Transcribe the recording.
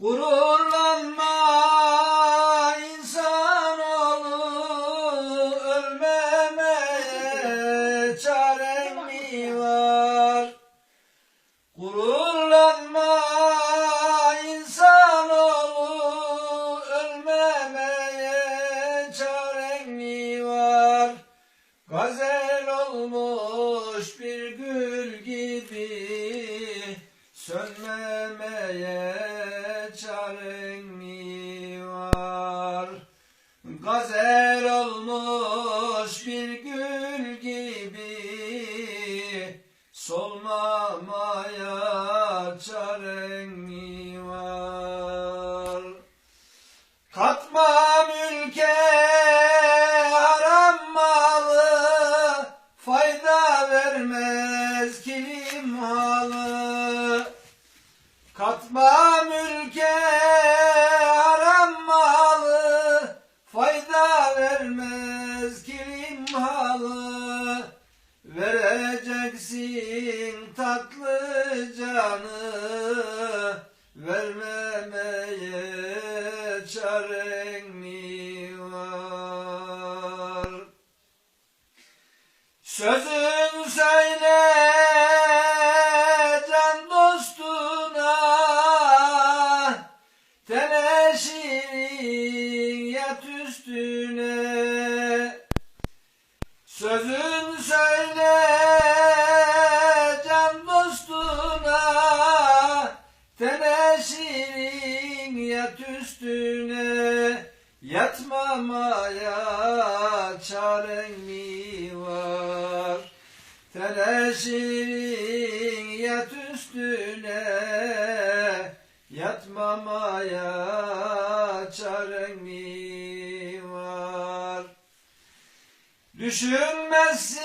Gururlanma insanoğlu ölmemeye çaren mi var? Gururlanma insanoğlu ölmemeye çaren mi var? Gazel olmuş bir gül Gazel olmuş bir gül gibi solmamaya çaren mi var? Katma mülke haram malı fayda vermez kilim halı. Katma mülke vermez kilim halı. Vereceksin tatlı canı vermemeye çaren mi var? Sözün Yat üstüne. Sözün söyle can dostuna. Teneşirin yat üstüne. Yatmamaya çaren mi var? Teneşirin yat üstüne. Yatmamaya çaren mi Düşünmezsin